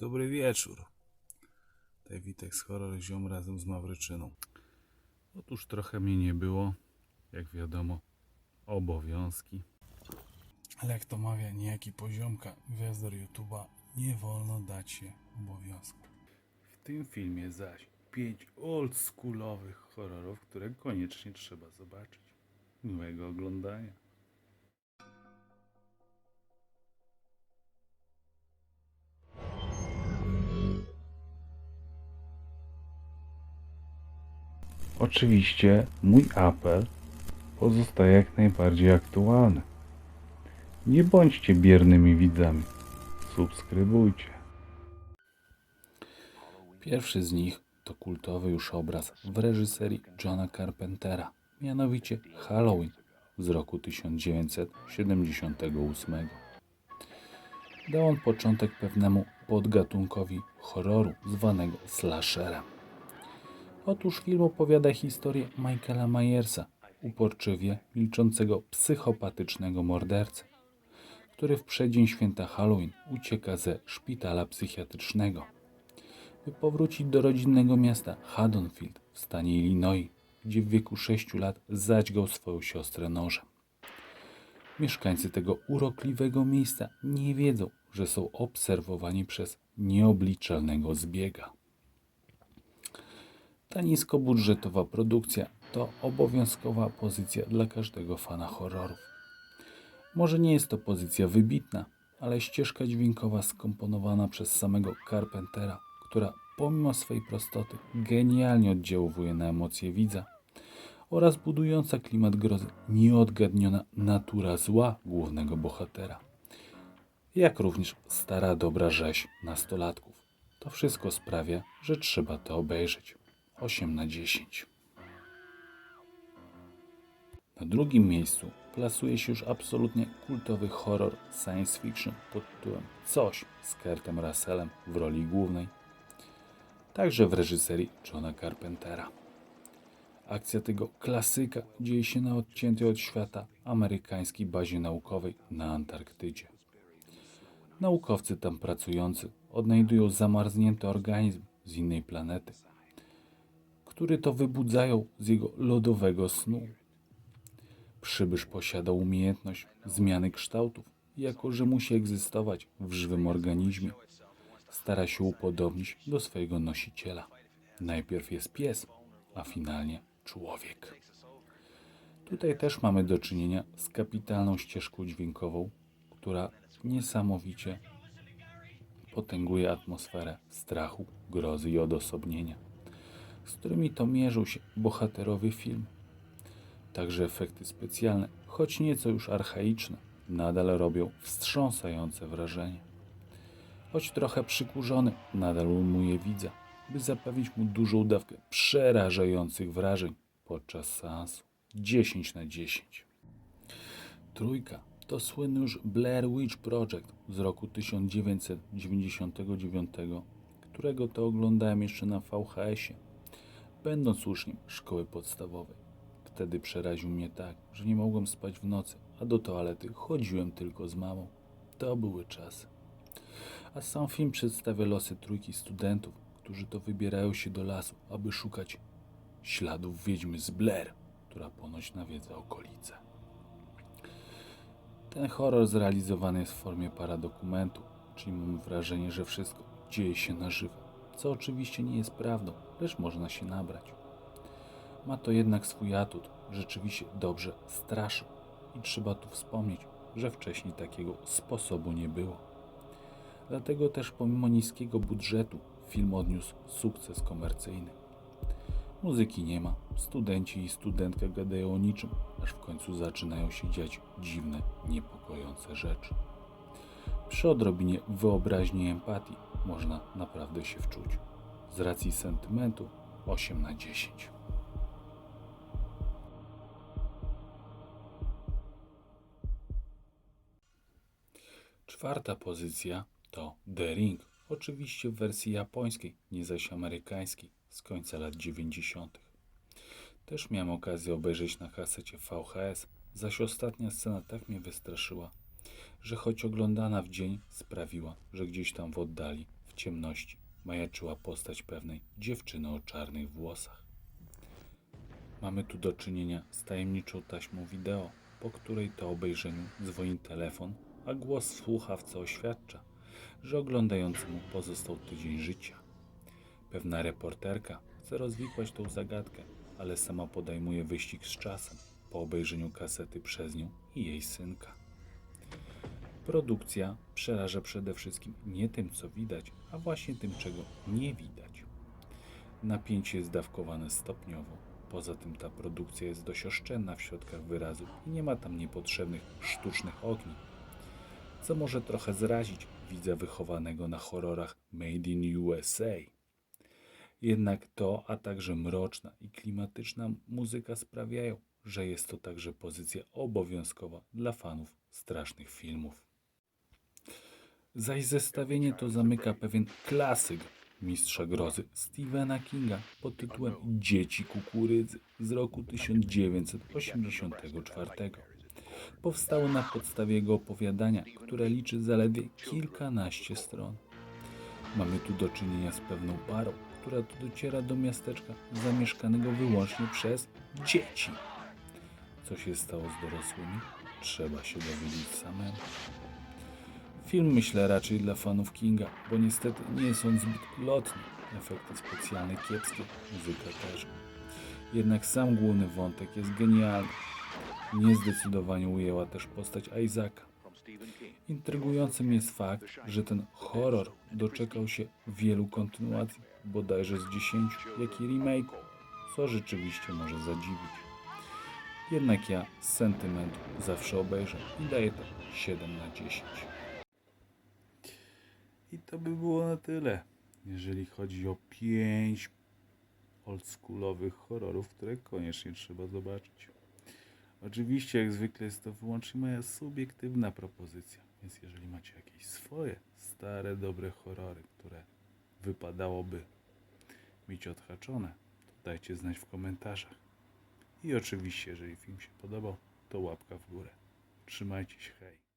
Dobry wieczór. Tutaj Witek z Horror Ziom razem z Mawryczyną. Otóż trochę mnie nie było, jak wiadomo, obowiązki. Ale jak to mawia niejaki poziomka, gwiazdor YouTube'a, nie wolno dać się obowiązku. W tym filmie zaś pięć oldschoolowych horrorów, które koniecznie trzeba zobaczyć. Miłego oglądania. Oczywiście mój apel pozostaje jak najbardziej aktualny. Nie bądźcie biernymi widzami. Subskrybujcie. Pierwszy z nich to kultowy już obraz w reżyserii Johna Carpentera, mianowicie Halloween z roku 1978. Dał on początek pewnemu podgatunkowi horroru zwanego slasherem. Otóż film opowiada historię Michaela Myersa, uporczywie milczącego psychopatycznego mordercy, który w przeddzień święta Halloween ucieka ze szpitala psychiatrycznego, by powrócić do rodzinnego miasta Haddonfield w stanie Illinois, gdzie w wieku 6 lat zadźgał swoją siostrę nożem. Mieszkańcy tego urokliwego miejsca nie wiedzą, że są obserwowani przez nieobliczalnego zbiega. Ta niskobudżetowa produkcja to obowiązkowa pozycja dla każdego fana horrorów. Może nie jest to pozycja wybitna, ale ścieżka dźwiękowa skomponowana przez samego Carpentera, która pomimo swej prostoty genialnie oddziałuje na emocje widza oraz budująca klimat grozy nieodgadniona natura zła głównego bohatera, jak również stara dobra rzeź nastolatków. To wszystko sprawia, że trzeba to obejrzeć. 8 na 10. Na drugim miejscu plasuje się już absolutnie kultowy horror science fiction pod tytułem Coś z Kurtem Russellem w roli głównej, także w reżyserii Johna Carpentera. Akcja tego klasyka dzieje się na odciętej od świata amerykańskiej bazie naukowej na Antarktydzie. Naukowcy tam pracujący odnajdują zamarznięty organizm z innej planety, który to wybudzają z jego lodowego snu. Przybysz posiada umiejętność zmiany kształtów, jako że musi egzystować w żywym organizmie. Stara się upodobnić do swojego nosiciela. Najpierw jest pies, a finalnie człowiek. Tutaj też mamy do czynienia z kapitalną ścieżką dźwiękową, która niesamowicie potęguje atmosferę strachu, grozy i odosobnienia, z którymi to mierzą się bohaterowie filmu. Także efekty specjalne, choć nieco już archaiczne, nadal robią wstrząsające wrażenie. Choć trochę przykurzony, nadal ujmuje widza, by zapewnić mu dużą dawkę przerażających wrażeń podczas seansu. 10 na 10. Trójka to słynny już Blair Witch Project z roku 1999, którego to oglądałem jeszcze na VHS-ie, będąc uczniem szkoły podstawowej. Wtedy przeraził mnie tak, że nie mogłem spać w nocy, a do toalety chodziłem tylko z mamą. To były czasy. A sam film przedstawia losy trójki studentów, którzy to wybierają się do lasu, aby szukać śladów wiedźmy z Blair, która ponoć nawiedza okolice. Ten horror zrealizowany jest w formie paradokumentu, czyli mamy wrażenie, że wszystko dzieje się na żywo, co oczywiście nie jest prawdą, lecz można się nabrać. Ma to jednak swój atut, rzeczywiście dobrze straszy i trzeba tu wspomnieć, że wcześniej takiego sposobu nie było. Dlatego też pomimo niskiego budżetu film odniósł sukces komercyjny. Muzyki nie ma, studenci i studentka gadają o niczym, aż w końcu zaczynają się dziać dziwne, niepokojące rzeczy. Przy odrobinie wyobraźni i empatii można naprawdę się wczuć. Z racji sentymentu 8 na 10. Czwarta pozycja to The Ring, oczywiście w wersji japońskiej, nie zaś amerykańskiej, z końca lat 90. Też miałem okazję obejrzeć na kasecie VHS, zaś ostatnia scena tak mnie wystraszyła, że choć oglądana w dzień sprawiła, że gdzieś tam w oddali ciemności majaczyła postać pewnej dziewczyny o czarnych włosach. Mamy tu do czynienia z tajemniczą taśmą wideo, po której to obejrzeniu dzwoni telefon, a głos w słuchawce oświadcza, że oglądającemu pozostał tydzień życia. Pewna reporterka chce rozwikłać tą zagadkę, ale sama podejmuje wyścig z czasem po obejrzeniu kasety przez nią i jej synka. Produkcja przeraża przede wszystkim nie tym, co widać, a właśnie tym, czego nie widać. Napięcie jest dawkowane stopniowo. Poza tym ta produkcja jest dość oszczędna w środkach wyrazu i nie ma tam niepotrzebnych sztucznych ogni, co może trochę zrazić widza wychowanego na horrorach Made in USA. Jednak to, a także mroczna i klimatyczna muzyka sprawiają, że jest to także pozycja obowiązkowa dla fanów strasznych filmów. Zaś zestawienie to zamyka pewien klasyk mistrza grozy Stephena Kinga pod tytułem Dzieci kukurydzy z roku 1984. Powstało na podstawie jego opowiadania, które liczy zaledwie kilkanaście stron. Mamy tu do czynienia z pewną parą, która tu dociera do miasteczka zamieszkanego wyłącznie przez dzieci. Co się stało z dorosłymi? Trzeba się dowiedzieć samemu. Film myślę raczej dla fanów Kinga, bo niestety nie on zbyt lotny. Efekty specjalne kiepskie, muzyka też. Jednak sam główny wątek jest genialny. Mnie zdecydowanie ujęła też postać Isaaca. Intrygującym jest fakt, że ten horror doczekał się wielu kontynuacji, bodajże z 10, jak i remake'u, co rzeczywiście może zadziwić. Jednak ja z sentymentu zawsze obejrzę i daję to 7 na 10. I to by było na tyle, jeżeli chodzi o 5 oldschoolowych horrorów, które koniecznie trzeba zobaczyć. Oczywiście, jak zwykle, jest to wyłącznie moja subiektywna propozycja, więc jeżeli macie jakieś swoje stare, dobre horrory, które wypadałoby mieć odhaczone, to dajcie znać w komentarzach. I oczywiście, jeżeli film się podobał, to łapka w górę. Trzymajcie się, hej!